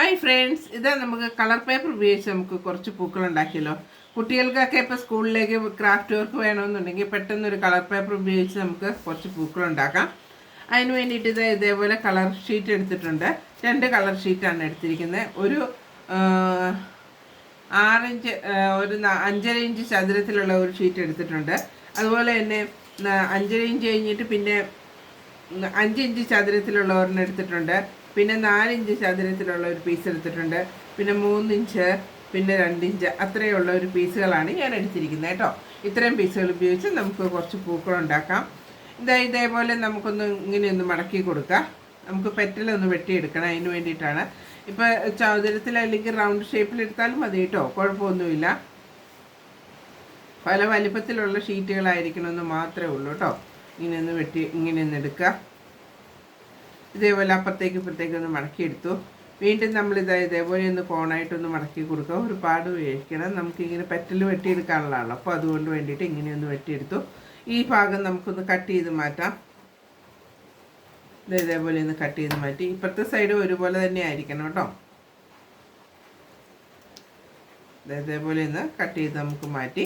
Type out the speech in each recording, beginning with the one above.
Hi friends ഇതാ നമുക്ക് colour paper ഉപയോഗിച്ച് നമുക്ക് കുറച്ച് പൂക്കൾ ഉണ്ടാക്കിയല്ലോ. കുട്ടികൾക്കൊക്കെ ഇപ്പോൾ സ്കൂളിലേക്ക് ക്രാഫ്റ്റ് വർക്ക് വേണമെന്നുണ്ടെങ്കിൽ പെട്ടെന്ന് ഒരു കളർ പേപ്പർ ഉപയോഗിച്ച് നമുക്ക് കുറച്ച് പൂക്കൾ ഉണ്ടാക്കാം. അതിന് വേണ്ടിയിട്ട് ഇത് ഇതേപോലെ കളർ ഷീറ്റ് എടുത്തിട്ടുണ്ട്. രണ്ട് കളർ ഷീറ്റാണ് എടുത്തിരിക്കുന്നത്. ഒരു ആറിഞ്ച് ഒരു അഞ്ചര ഇഞ്ച് ചതുരത്തിലുള്ള ഒരു ഷീറ്റ് എടുത്തിട്ടുണ്ട്. അതുപോലെ തന്നെ അഞ്ചര ഇഞ്ച് കഴിഞ്ഞിട്ട് പിന്നെ അഞ്ച് ഇഞ്ച് ചതുരത്തിലുള്ള ഒരെണ്ണം എടുത്തിട്ടുണ്ട്. പിന്നെ നാലിഞ്ച് ചതുരത്തിലുള്ള ഒരു പീസ് എടുത്തിട്ടുണ്ട്. പിന്നെ മൂന്നിഞ്ച് പിന്നെ രണ്ടിഞ്ച് അത്രയുള്ള ഒരു പീസുകളാണ് ഞാൻ എടുത്തിരിക്കുന്നത് കേട്ടോ. ഇത്രയും പീസുകൾ ഉപയോഗിച്ച് നമുക്ക് കുറച്ച് പൂക്കൾ ഉണ്ടാക്കാം. ഇതാ ഇതേപോലെ നമുക്കൊന്ന് ഇങ്ങനെയൊന്ന് മടക്കി കൊടുക്കാം. നമുക്ക് പെറ്റലൊന്ന് വെട്ടിയെടുക്കണം അതിന് വേണ്ടിയിട്ടാണ്. ഇപ്പോൾ ചതുരത്തിൽ അല്ലെങ്കിൽ റൗണ്ട് ഷേപ്പിൽ എടുത്താലും മതി കേട്ടോ കുഴപ്പമൊന്നുമില്ല. പല വലിപ്പത്തിലുള്ള ഷീറ്റുകളായിരിക്കണമെന്ന് മാത്രമേ ഉള്ളൂ കേട്ടോ. ഇങ്ങനെ ഒന്ന് വെട്ടി ഇങ്ങനെ എടുക്കാം. ഇതേപോലെ അപ്പുറത്തേക്ക് ഇപ്പുറത്തേക്ക് ഒന്ന് മടക്കിയെടുത്തു വീണ്ടും നമ്മൾ ഇതാ ഇതേപോലെ ഒന്ന് കോണായിട്ടൊന്ന് മടക്കി കൊടുക്കുക. ഒരുപാട് ഉപയോഗിക്കണം നമുക്കിങ്ങനെ പെറ്റൽ വെട്ടിയെടുക്കാനുള്ളതാണ്. അപ്പോൾ അതുകൊണ്ട് വേണ്ടിയിട്ട് ഇങ്ങനെയൊന്ന് വെട്ടിയെടുത്തു. ഈ ഭാഗം നമുക്കൊന്ന് കട്ട് ചെയ്ത് മാറ്റാം. ഇത് ഇതേപോലെ ഒന്ന് കട്ട് ചെയ്ത് മാറ്റി. ഇപ്പുറത്തെ സൈഡ് ഒരുപോലെ തന്നെ ആയിരിക്കണം കേട്ടോ. ഇത് ഇതേപോലെ ഒന്ന് കട്ട് ചെയ്ത് നമുക്ക് മാറ്റി.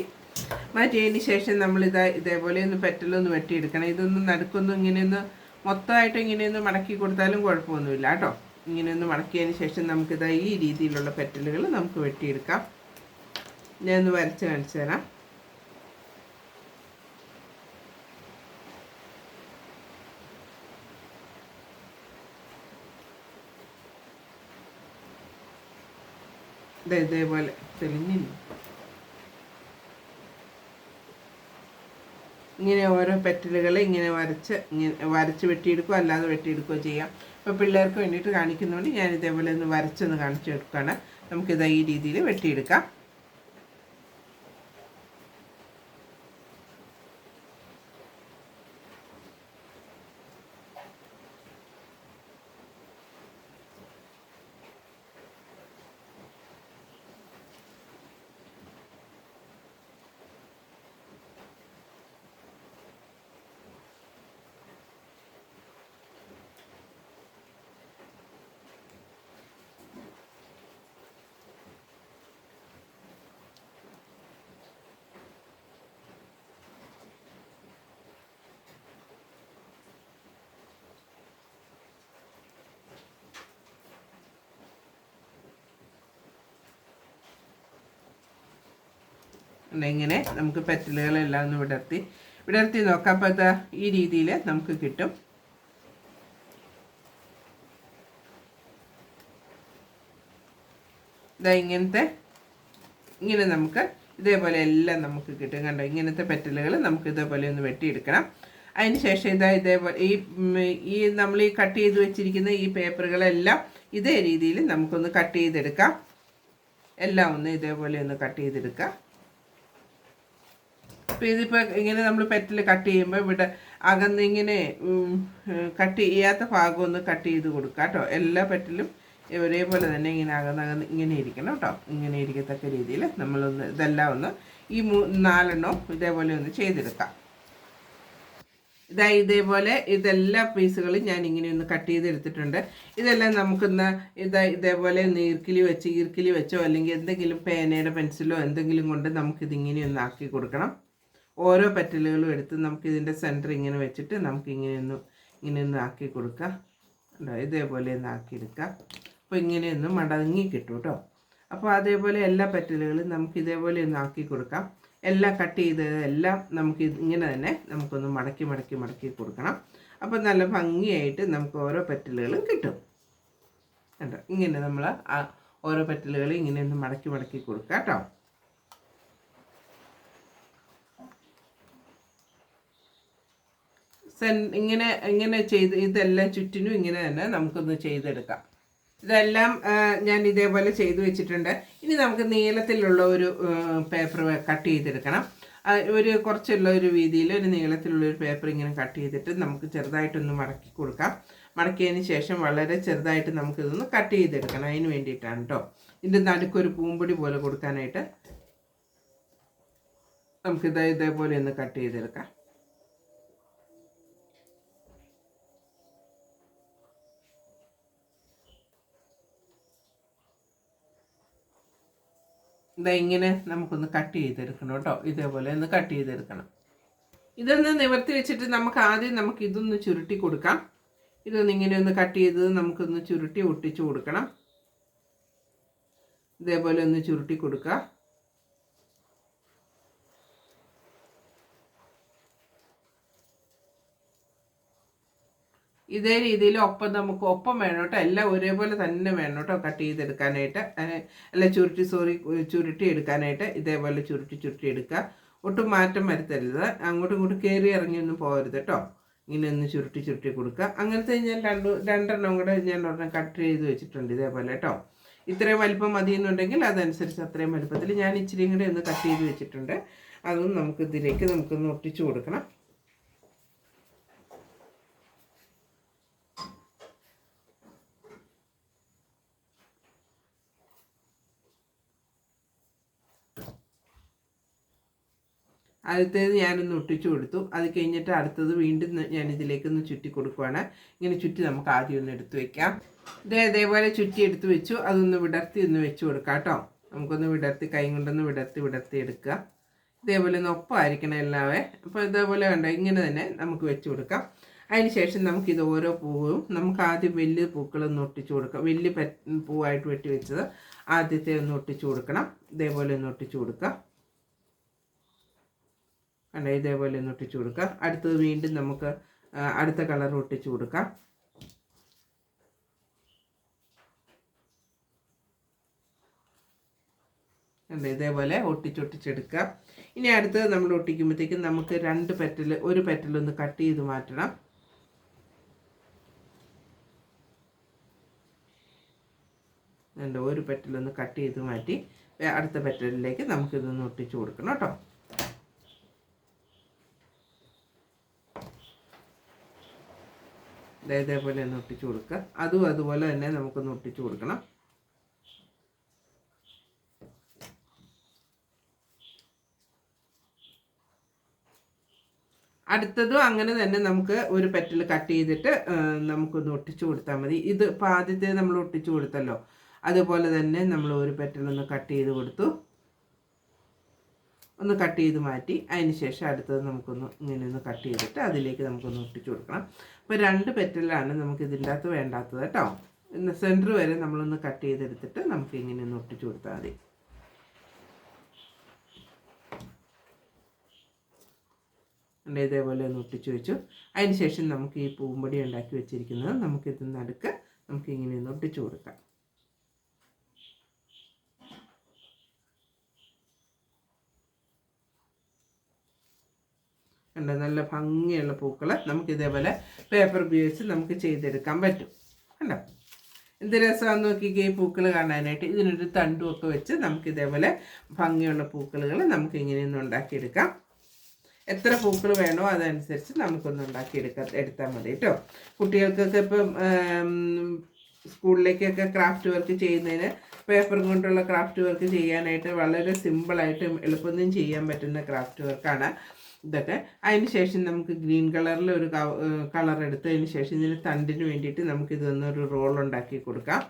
മാറ്റിയതിന് ശേഷം നമ്മളിതാ ഇതേപോലെ ഒന്ന് പെറ്റലൊന്ന് വെട്ടിയെടുക്കണം. ഇതൊന്ന് നടുക്കൊന്നും ഇങ്ങനെയൊന്ന് മൊത്തമായിട്ട് ഇങ്ങനെയൊന്ന് മടക്കി കൊടുത്താലും കുഴപ്പമൊന്നുമില്ല കേട്ടോ. ഇങ്ങനെയൊന്ന് മടക്കിയതിന് ശേഷം നമുക്കിതാ ഈ രീതിയിലുള്ള പെറ്റലുകൾ നമുക്ക് വെട്ടിയെടുക്കാം. ഞാൻ ഒന്ന് വരച്ച് കാണിച്ചു തരാം. ഇതേപോലെ തെളിഞ്ഞില്ല? ഇങ്ങനെ ഓരോ പെറ്റലുകൾ ഇങ്ങനെ വരച്ച് ഇങ്ങനെ വരച്ച് വെട്ടിയെടുക്കുകയോ അല്ലാതെ വെട്ടിയെടുക്കുകയോ ചെയ്യാം. അപ്പോൾ പിള്ളേർക്ക് വേണ്ടിയിട്ട് കാണിക്കുന്നതുകൊണ്ട് ഞാൻ ഇതേപോലെ ഒന്ന് വരച്ചൊന്ന് കാണിച്ചു കൊടുക്കുകയാണ്. നമുക്കിത് ഈ രീതിയിൽ വെട്ടിയെടുക്കാം. ഇങ്ങനെ നമുക്ക് പെറ്റലുകളെല്ലാം ഒന്ന് വിടർത്തി. വിടർത്തി നോക്കാം അപ്പോൾ ഇതാ ഈ രീതിയിൽ നമുക്ക് കിട്ടും. ഇതാ ഇങ്ങനത്തെ ഇങ്ങനെ നമുക്ക് ഇതേപോലെ എല്ലാം നമുക്ക് കിട്ടും കണ്ടോ? ഇങ്ങനത്തെ പെറ്റലുകൾ നമുക്ക് ഇതേപോലെ ഒന്ന് വെട്ടിയെടുക്കണം. അതിന് ശേഷം ഇതാ ഇതേപോലെ ഈ ഈ നമ്മൾ ഈ കട്ട് ചെയ്ത് വെച്ചിരിക്കുന്ന ഈ പേപ്പറുകളെല്ലാം ഇതേ രീതിയിൽ നമുക്കൊന്ന് കട്ട് ചെയ്തെടുക്കാം. എല്ലാം ഒന്ന് ഇതേപോലെ ഒന്ന് കട്ട് ചെയ്തെടുക്കാം. അപ്പോൾ ഇതിപ്പോൾ ഇങ്ങനെ നമ്മൾ പെറ്റിൽ കട്ട് ചെയ്യുമ്പോൾ ഇവിടെ അകന്ന് ഇങ്ങനെ കട്ട് ചെയ്യാത്ത ഭാഗം ഒന്ന് കട്ട് ചെയ്ത് കൊടുക്കുക കേട്ടോ. എല്ലാ പെറ്റിലും ഒരേപോലെ തന്നെ ഇങ്ങനെ അകന്നകന്ന് ഇങ്ങനെ ഇരിക്കണം കേട്ടോ. ഇങ്ങനെ ഇരിക്കത്തക്ക രീതിയിൽ നമ്മളൊന്ന് ഇതെല്ലാം ഒന്ന് ഈ മൂ നാലെണ്ണവും ഇതേപോലെ ഒന്ന് ചെയ്തെടുക്കാം. ഇതാ ഇതേപോലെ ഇതെല്ലാ പീസുകളും ഞാൻ ഇങ്ങനെ ഒന്ന് കട്ട് ചെയ്തെടുത്തിട്ടുണ്ട്. ഇതെല്ലാം നമുക്കൊന്ന് ഇതാ ഇതേപോലെ ഒന്ന് ഈർക്കിലി വെച്ച് ഈർക്കിലി വെച്ചോ അല്ലെങ്കിൽ എന്തെങ്കിലും പേനയുടെ പെൻസിലോ എന്തെങ്കിലും കൊണ്ട് നമുക്കിതിങ്ങനെ ഒന്ന് ആക്കി കൊടുക്കണം. ഓരോ പെറ്റലുകളും എടുത്ത് നമുക്ക് ഇതിന്റെ സെന്റർ ഇങ്ങനെ വെച്ചിട്ട് നമുക്ക് ഇങ്ങനെ ഒന്ന് ഇങ്ങനെ ഒന്ന് ആക്കി കൊടുക്കാം. ഉണ്ടോ ഇതേപോലെ ഒന്ന് ആക്കിയെടുക്കാം. അപ്പോൾ ഇങ്ങനെ ഒന്ന് മടങ്ങി കിട്ടും കേട്ടോ അപ്പോൾ അതേപോലെ എല്ലാ പെറ്റലുകളും നമുക്ക് ഇതേപോലെ ഒന്ന് ആക്കി കൊടുക്കാം. എല്ലാം കട്ട് ചെയ്തതെല്ലാം നമുക്ക് ഇങ്ങനെ തന്നെ നമുക്കൊന്ന് മടക്കി മടക്കി മടക്കി കൊടുക്കണം. അപ്പോൾ നല്ല ഭംഗിയായിട്ട് നമുക്ക് ഓരോ പെറ്റലുകളും കിട്ടും. കേട്ടോ ഇങ്ങനെ നമ്മൾ ഓരോ പെറ്റലുകളും ഇങ്ങനെ ഒന്ന് മടക്കി മടക്കി കൊടുക്കാം കേട്ടോ ഇങ്ങനെ ഇങ്ങനെ ചെയ്ത് ഇതെല്ലാം ചുറ്റിനും ഇങ്ങനെ തന്നെ നമുക്കൊന്ന് ചെയ്തെടുക്കാം. ഇതെല്ലാം ഞാൻ ഇതേപോലെ ചെയ്തു വെച്ചിട്ടുണ്ട്. ഇനി നമുക്ക് നീളത്തിലുള്ള ഒരു പേപ്പർ കട്ട് ചെയ്തെടുക്കണം. ഒരു കുറച്ചുള്ള ഒരു രീതിയിൽ ഒരു നീളത്തിലുള്ള ഒരു പേപ്പർ ഇങ്ങനെ കട്ട് ചെയ്തിട്ട് നമുക്ക് ചെറുതായിട്ടൊന്ന് മടക്കി കൊടുക്കാം. മടക്കിയതിന് ശേഷം വളരെ ചെറുതായിട്ട് നമുക്കിതൊന്ന് കട്ട് ചെയ്തെടുക്കണം. അതിന് വേണ്ടിയിട്ടാണ് കേട്ടോ ഇതിന്റെ നടുക്കൊരു പൂമ്പൊടി പോലെ കൊടുക്കാനായിട്ട് നമുക്കിത് ഇതേപോലെ ഒന്ന് കട്ട് ചെയ്തെടുക്കാം. ഇതാ ഇങ്ങനെ നമുക്കൊന്ന് കട്ട് ചെയ്തെടുക്കണം കേട്ടോ. ഇതേപോലെ ഒന്ന് കട്ട് ചെയ്തെടുക്കണം. ഇതൊന്ന് നിവർത്തി വെച്ചിട്ട് നമുക്ക് ആദ്യം നമുക്ക് ഇതൊന്ന് ചുരുട്ടി കൊടുക്കാം. ഇതൊന്ന് ഇങ്ങനെ ഒന്ന് കട്ട് ചെയ്ത് നമുക്കൊന്ന് ചുരുട്ടി ഒട്ടിച്ചു കൊടുക്കണം. ഇതേപോലെ ഒന്ന് ചുരുട്ടി കൊടുക്കുക. ഇതേ രീതിയിൽ ഒപ്പം നമുക്ക് ഒപ്പം വേണം കേട്ടോ. എല്ലാം ഒരേപോലെ തന്നെ വേണം കേട്ടോ കട്ട് ചെയ്തെടുക്കാനായിട്ട്. അല്ല ചുരുട്ടി സോറി ചുരുട്ടി എടുക്കാനായിട്ട് ഇതേപോലെ ചുരുട്ടി ചുരുട്ടി എടുക്കുക. ഒട്ടും മാറ്റം വരുത്തരുത്. അങ്ങോട്ടും ഇങ്ങോട്ടും കയറി ഇറങ്ങിയൊന്നും പോകരുത് കേട്ടോ. ഇങ്ങനെ ഒന്ന് ചുരുട്ടി ചുരുട്ടി കൊടുക്കുക. അങ്ങനത്തെ ഞാൻ രണ്ട് രണ്ടെണ്ണം കൂടെ ഞാൻ ഒരെണ്ണം കട്ട് ചെയ്ത് വെച്ചിട്ടുണ്ട് ഇതേപോലെ കേട്ടോ. ഇത്രയും വലിപ്പം മതി എന്നുണ്ടെങ്കിൽ അതനുസരിച്ച് അത്രയും വലിപ്പത്തിൽ ഞാൻ ഇച്ചിരി കൂടെ ഒന്ന് കട്ട് ചെയ്ത് വെച്ചിട്ടുണ്ട്. അതും നമുക്ക് ഇതിലേക്ക് നമുക്കൊന്ന് ഒട്ടിച്ചു കൊടുക്കണം. ആദ്യത്തേത് ഞാനൊന്ന് ഒട്ടിച്ചു കൊടുത്തു. അത് കഴിഞ്ഞിട്ട് അടുത്തത് വീണ്ടും ഞാൻ ഇതിലേക്കൊന്ന് ചുറ്റി കൊടുക്കുവാണ്. ഇങ്ങനെ ചുറ്റി നമുക്ക് ആദ്യം ഒന്ന് എടുത്തു വെക്കാം. ഇത് ഇതേപോലെ ചുറ്റി എടുത്തു വെച്ചു. അതൊന്ന് വിടർത്തി ഒന്ന് വെച്ച് കൊടുക്കാം കേട്ടോ. നമുക്കൊന്ന് വിടർത്തി കൈ കൊണ്ടൊന്ന് വിടർത്തി വിടർത്തി എടുക്കുക. ഇതേപോലെ ഒന്ന് ഒപ്പമായിരിക്കണം എല്ലാവേ. അപ്പോൾ ഇതേപോലെ കണ്ടോ ഇങ്ങനെ തന്നെ നമുക്ക് വെച്ച് കൊടുക്കാം. ശേഷം നമുക്കിത് ഓരോ പൂവും നമുക്ക് ആദ്യം വലിയ പൂക്കളൊന്ന് ഒട്ടിച്ചു കൊടുക്കാം. വലിയ പൂവായിട്ട് വെട്ടി വെച്ചത് ആദ്യത്തെ ഒന്ന് ഒട്ടിച്ചു കൊടുക്കണം. ഇതേപോലെ ഒന്ന് ഒട്ടിച്ചു കൊടുക്കാം കണ്ടോ? ഇതേപോലെ ഒന്ന് ഒട്ടിച്ചു കൊടുക്കുക അടുത്തത് വീണ്ടും നമുക്ക് അടുത്ത കളർ ഒട്ടിച്ചു കൊടുക്കാം. അല്ല ഇതേപോലെ ഒട്ടിച്ചൊട്ടിച്ചെടുക്കുക ഇനി അടുത്തത് നമ്മൾ ഒട്ടിക്കുമ്പോഴത്തേക്കും നമുക്ക് രണ്ട് പെറ്റൽ ഒരു പെറ്റൽ ഒന്ന് കട്ട് ചെയ്ത് മാറ്റണം. അല്ല ഒരു പെറ്റലൊന്ന് കട്ട് ചെയ്ത് മാറ്റി അടുത്ത പെറ്റലിലേക്ക് നമുക്കിതൊന്ന് ഒട്ടിച്ചു കൊടുക്കണം കേട്ടോ. ഇതേപോലെ തന്നെ ഒട്ടിച്ചു കൊടുക്കുക. അതും അതുപോലെ തന്നെ നമുക്കൊന്ന് ഒട്ടിച്ചു കൊടുക്കണം. അടുത്തതും അങ്ങനെ തന്നെ നമുക്ക് ഒരു പെറ്റൽ കട്ട് ചെയ്തിട്ട് നമുക്കൊന്ന് ഒട്ടിച്ചു കൊടുത്താൽ മതി. ഇത് ഇപ്പോൾ ആദ്യത്തെ നമ്മൾ ഒട്ടിച്ചു കൊടുത്തല്ലോ. അതുപോലെ തന്നെ നമ്മൾ ഒരു പെറ്റലൊന്ന് കട്ട് ചെയ്ത് കൊടുത്തു. ഒന്ന് കട്ട് ചെയ്ത് മാറ്റി അതിന് ശേഷം അടുത്തത് നമുക്കൊന്ന് ഇങ്ങനെ ഒന്ന് കട്ട് ചെയ്തിട്ട് അതിലേക്ക് നമുക്കൊന്ന് ഒട്ടിച്ചു കൊടുക്കണം. അപ്പോൾ രണ്ട് പെറ്റലാണ് നമുക്ക് ഇതിന്റെ അകത്ത് വേണ്ടാത്തത് കേട്ടോ. സെന്റർ വരെ നമ്മളൊന്ന് കട്ട് ചെയ്തെടുത്തിട്ട് നമുക്ക് ഇങ്ങനെ ഒന്ന് ഒട്ടിച്ചു കൊടുത്താൽ മതി. ഇതേപോലെ ഒന്ന് ഒട്ടിച്ചു വെച്ചു. അതിന് ശേഷം നമുക്ക് ഈ പൂമ്പൊടി ഉണ്ടാക്കി വെച്ചിരിക്കുന്നത് നമുക്കിത് നടുക്ക് നമുക്ക് ഇങ്ങനെ ഒന്ന് ഒട്ടിച്ചു കൊടുക്കാം. ഉണ്ട് നല്ല ഭംഗിയുള്ള പൂക്കൾ നമുക്ക് ഇതേപോലെ പേപ്പർ ഉപയോഗിച്ച് നമുക്ക് ചെയ്തെടുക്കാൻ പറ്റും. കണ്ടോ? എന്ത് രസമാണെന്ന് നോക്കിക്കേ ഈ പൂക്കൾ കാണാനായിട്ട്. ഇതിനൊരു തണ്ടും ഒക്കെ വെച്ച് നമുക്ക് ഇതേപോലെ ഭംഗിയുള്ള പൂക്കളുകൾ നമുക്ക് ഇങ്ങനെയൊന്ന് ഉണ്ടാക്കിയെടുക്കാം. എത്ര പൂക്കൾ വേണോ അതനുസരിച്ച് നമുക്കൊന്ന് ഉണ്ടാക്കിയെടുക്കാം. എടുത്താൽ മതി കേട്ടോ. കുട്ടികൾക്കൊക്കെ ഇപ്പം സ്കൂളിലേക്കൊക്കെ ക്രാഫ്റ്റ് വർക്ക് ചെയ്യുന്നതിന് പേപ്പർ കൊണ്ടുള്ള ക്രാഫ്റ്റ് വർക്ക് ചെയ്യാനായിട്ട് വളരെ സിമ്പിളായിട്ടും എളുപ്പത്തിൽ ചെയ്യാൻ പറ്റുന്ന ക്രാഫ്റ്റ് വർക്കാണ് ഇതൊക്കെ. അതിന് ശേഷം നമുക്ക് ഗ്രീൻ കളറിൽ ഒരു കളർ എടുത്തതിന് ശേഷം ഇതിന് തണ്ടിന് വേണ്ടിയിട്ട് നമുക്ക് ഇതൊന്നൊരു റോൾ ഉണ്ടാക്കി കൊടുക്കാം.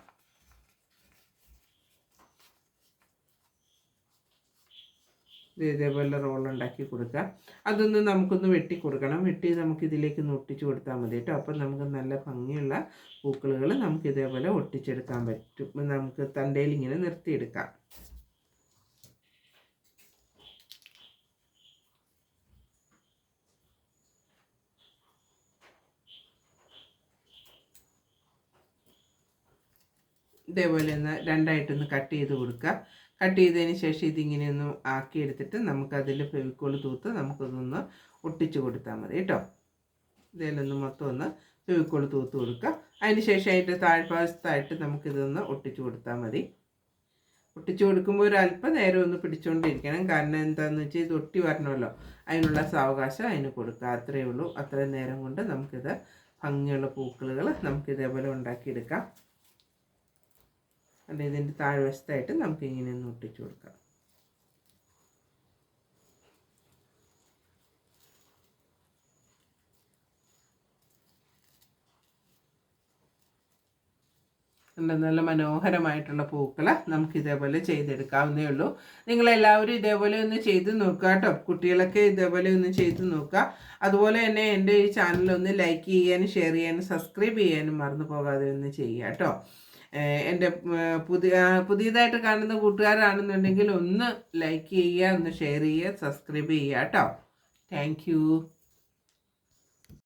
ഇത് ഇതേപോലെ റോൾ ഉണ്ടാക്കി കൊടുക്കുക. അതൊന്ന് നമുക്കൊന്ന് വെട്ടി കൊടുക്കണം. വെട്ടി നമുക്ക് ഇതിലേക്ക് ഒട്ടിച്ചു കൊടുത്താൽ മതി കേട്ടോ. അപ്പം നമുക്ക് നല്ല ഭംഗിയുള്ള പൂക്കളുകൾ നമുക്ക് ഇതേപോലെ ഒട്ടിച്ചെടുക്കാൻ പറ്റും. നമുക്ക് തണ്ടയിൽ ഇങ്ങനെ നിർത്തിയെടുക്കാം. ഇതേപോലെ ഒന്ന് രണ്ടായിട്ടൊന്ന് കട്ട് ചെയ്ത് കൊടുക്കുക. കട്ട് ചെയ്തതിന് ശേഷം ഇതിങ്ങനെ ഒന്ന് ആക്കിയെടുത്തിട്ട് നമുക്കതിൽ ഫെവിക്കോൾ തൂത്ത് നമുക്കതൊന്ന് ഒട്ടിച്ച് കൊടുത്താൽ മതി കേട്ടോ. ഇതിലൊന്ന് മൊത്തം ഒന്ന് ഫെവിക്കോൾ തൂത്ത് കൊടുക്കുക. അതിന് ശേഷം അതിന്റെ താഴ്ഭാഗത്തായിട്ട് നമുക്കിതൊന്ന് ഒട്ടിച്ച് കൊടുത്താൽ മതി. ഒട്ടിച്ച് കൊടുക്കുമ്പോൾ ഒരു അല്പം നേരം ഒന്ന് പിടിച്ചുകൊണ്ടിരിക്കണം. കാരണം എന്താണെന്ന് വെച്ചാൽ ഇത് ഒട്ടി വരണമല്ലോ. അതിനുള്ള സാവകാശം അതിന് കൊടുക്കുക. അത്രയേ ഉള്ളൂ. അത്രയും നേരം കൊണ്ട് നമുക്കിത് ഭംഗിയുള്ള പൂക്കളുകൾ നമുക്കിതേപോലെ ഉണ്ടാക്കിയെടുക്കാം. അത് ഇതിന്റെ താഴ്വശത്തായിട്ട് നമുക്ക് ഇങ്ങനെ ഒന്ന് ഒട്ടിച്ചു കൊടുക്കാം. നല്ല നല്ല മനോഹരമായിട്ടുള്ള പൂക്കൾ നമുക്ക് ഇതേപോലെ ചെയ്തെടുക്കാവുന്നേ ഉള്ളൂ. നിങ്ങൾ എല്ലാവരും ഇതേപോലെ ഒന്ന് ചെയ്ത് നോക്കുക കേട്ടോ. കുട്ടികളൊക്കെ ഇതേപോലെ ഒന്ന് ചെയ്ത് നോക്കുക. അതുപോലെ തന്നെ എന്റെ ഈ ചാനൽ ഒന്ന് ലൈക്ക് ചെയ്യാനും ഷെയർ ചെയ്യാനും സബ്സ്ക്രൈബ് ചെയ്യാനും മറന്നു പോകാതെ ഒന്ന് ചെയ്യുക കേട്ടോ. എന്റെ പുതിയ പുതിയതായിട്ട് കാണുന്ന കൂട്ടുകാരാണെന്നുണ്ടെങ്കിൽ ഒന്ന് ലൈക്ക് ചെയ്യുക ഒന്ന് ഷെയർ ചെയ്യുക സബ്സ്ക്രൈബ് ചെയ്യുക കേട്ടോ താങ്ക്